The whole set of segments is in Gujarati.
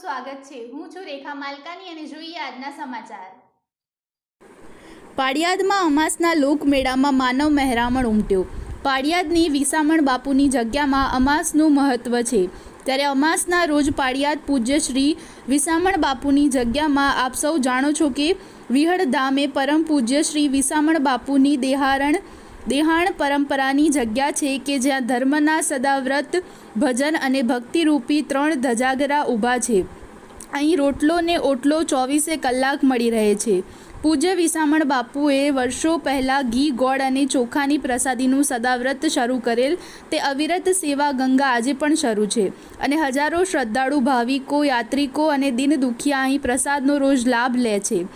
સ્વાગત છે. હું છું રેખા માલકાની અને જોઈએ આજના સમાચાર. પાડિયાદમાં અમાસના લોકમેળામાં માનવ મહેરામણ ઉમટ્યો. પાડિયાદની વિસામણ બાપુની જગ્યામાં અમાસનું મહત્ત્વ છે. ત્યારે અમાસના રોજ પાડિયાદ પૂજ્ય શ્રી વિસામણ બાપુની જગ્યામાં આપ સૌ જાણો છો કે વિહળ ધામે પરમ પૂજ્ય શ્રી વિસામણ બાપુની દેહારણ દેહાણ પરંપરાની જગ્યા છે કે જ્યાં ધર્મના સદાવ્રત, ભજન અને ભક્તિરૂપી ત્રણ ધજાગરા ઊભા છે. અહીં રોટલો ને ઓટલો ચોવીસે કલાક મળી રહે છે. પૂજ્ય વિસામણ બાપુએ વર્ષો પહેલાં ઘી, ગોળ અને ચોખાની પ્રસાદીનું સદાવ્રત શરૂ કરેલ. તે અવિરત સેવા ગંગા આજે પણ શરૂ છે અને હજારો શ્રદ્ધાળુ, ભાવિકો, યાત્રિકો અને દિન દુખિયા અહીં પ્રસાદનો રોજ લાભ લે છે.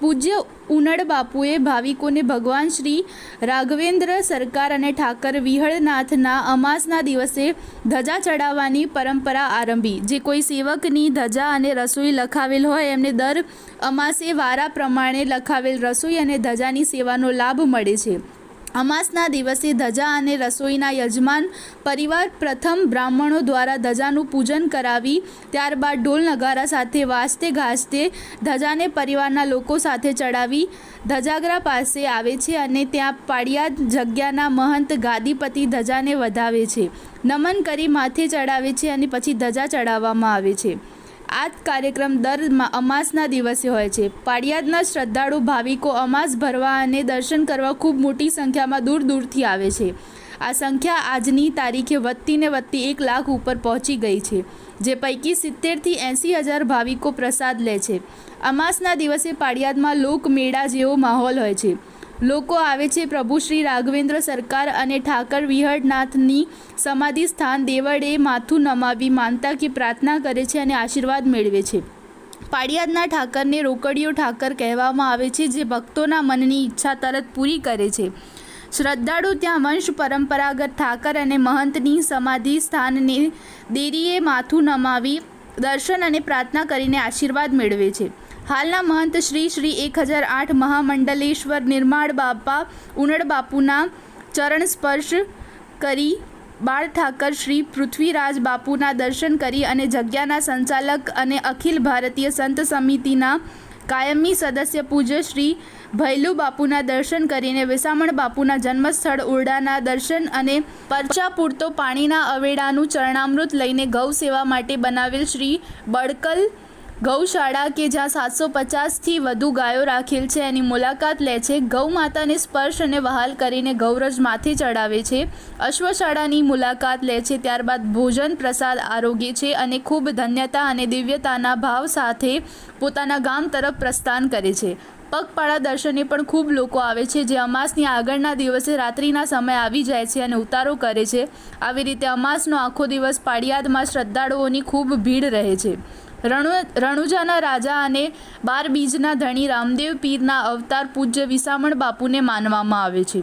પૂજ્ય ઉનડ બાપુએ ભાવિકોને ભગવાન શ્રી રાઘવેન્દ્ર સરકાર અને ઠાકર વિહળનાથના અમાસના દિવસે ધજા ચડાવવાની પરંપરા આરંભી. જે કોઈ સેવકની ધજા અને રસોઈ લખાવેલ હોય, એમને દર અમાસે વારા પ્રમાણે લખાવેલ રસોઈ અને ધજાની સેવાનો લાભ મળે છે. અમાસના દિવસે ધજા અને રસોઈના યજમાન પરિવાર પ્રથમ બ્રાહ્મણો દ્વારા ધજાનું પૂજન કરાવી, ત્યારબાદ ઢોલ નગારા સાથે વાજતે ગાજતે ધજાને પરિવારના લોકો સાથે ચડાવી, ધજાગરા પાસે આવે છે અને ત્યાં પાડિયાદ જગ્યાના મહંત ગાદીપતિ ધજાને વધાવે છે. નમન કરી માથે ચડાવે છે અને પછી ધજા ચડાવવામાં આવે છે. આ જ કાર્યક્રમ દર અમાસના દિવસે હોય છે. પાડિયાદના શ્રદ્ધાળુ ભાવિકો અમાસ ભરવા અને દર્શન કરવા ખૂબ મોટી સંખ્યામાં દૂર દૂરથી આવે છે. આ સંખ્યા આજની તારીખે વધતી ને વધતી એક લાખ ઉપર પહોંચી ગઈ છે, જે પૈકી સિત્તેરથી એંસી હજાર ભાવિકો પ્રસાદ લે છે. અમાસના દિવસે પાડિયાદમાં લોકમેળા જેવો માહોલ હોય છે. લોકો આવે છે. પ્રભુ શ્રી રાઘવેન્દ્ર સરકાર અને ઠાકર વિહળનાથની સમાધિ સ્થાન દેવળે માથું નમાવી માનતા કે પ્રાર્થના કરે છે અને આશીર્વાદ મેળવે છે. પાડિયાદના ઠાકરને રોકડીયો ઠાકર કહેવામાં આવે છે, જે ભક્તોના મનની ઈચ્છા તરત પૂરી કરે છે. શ્રદ્ધાળુ ત્યાં વંશ પરંપરાગત ઠાકર અને મહંતની સમાધિ સ્થાનને દેરીએ માથું નમાવી દર્શન અને પ્રાર્થના કરીને આશીર્વાદ મેળવે છે. હાલના મહંત શ્રી શ્રી એક હજાર આઠ મહામંડલેશ્વર નિર્માણ બાપા ઉનડ બાપુના ચરણ સ્પર્શ કરી બાળ ઠાકર શ્રી પૃથ્વીરાજ બાપુના દર્શન કરી અને જગ્યાના સંચાલક અને અખિલ ભારતીય સંત સમિતિના કાયમી સદસ્ય પૂજ્ય શ્રી ભૈલુ બાપુના દર્શન કરીને વિસામણ બાપુના જન્મસ્થળ ઓરડાના દર્શન અને પરચા પૂરતો પાણીના અવેડાનું ચરણામૃત લઈને ગૌ સેવા માટે બનાવેલ શ્રી બડકલ ગૌશાળા કે જ્યાં સાતસો પચાસથી વધુ ગાયો રાખેલ છે, એની મુલાકાત લે છે. ગૌ માતાને સ્પર્શ અને વહાલ કરીને ગૌરજ માથે ચડાવે છે. અશ્વશાળાની મુલાકાત લે છે, ત્યારબાદ ભોજન, પ્રસાદ, આરોગ્ય છે અને ખૂબ ધન્યતા અને દિવ્યતાના ભાવ સાથે પોતાના ગામ તરફ પ્રસ્થાન કરે છે. પગપાળા દર્શને પણ ખૂબ લોકો આવે છે, જે અમાસની આગળના દિવસે રાત્રિના સમય આવી જાય છે અને ઉતારો કરે છે. આવી રીતે અમાસનો આખો દિવસ પાડિયાદમાં શ્રદ્ધાળુઓની ખૂબ ભીડ રહે છે. રણુ, રણુજાના રાજા અને બાર બીજના ધણી રામદેવ પીરના અવતાર પૂજ્ય વિસામણ બાપુને માનવામાં આવે છે.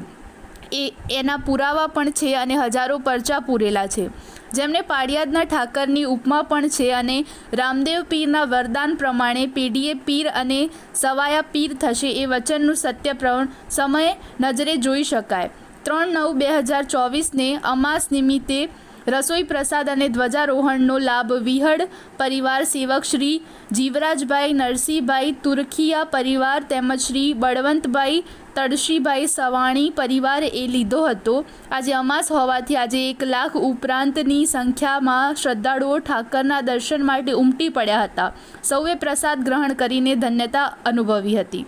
એ, એના પુરાવા પણ છે અને હજારો પરચા પૂરેલા છે. જેમને પાડિયાદના ઠાકરની ઉપમા પણ છે અને રામદેવ પીરના વરદાન પ્રમાણે પેઢીએ પીર અને સવાયા પીર થશે એ વચનનું સત્ય પ્રવણ સમય નજરે જોઈ શકાય. ત્રણ નવ બે હજાર ચોવીસને અમાસ નિમિત્તે રસોઈ પ્રસાદ અને ધ્વજારોહણનો લાભ વિહળ પરિવાર સેવક શ્રી જીવરાજભાઈ નરસિંહભાઈ તુરખિયા પરિવાર તેમજ શ્રી બળવંતભાઈ તડશીભાઈ સવાણી પરિવારે એ લીધો હતો. આજે અમાસ હોવાથી આજે એક લાખ ઉપરાંતની સંખ્યામાં શ્રદ્ધાળુઓ ઠાકરના દર્શન માટે ઉમટી પડ્યા હતા. સૌએ પ્રસાદ ગ્રહણ કરીને ધન્યતા અનુભવી હતી.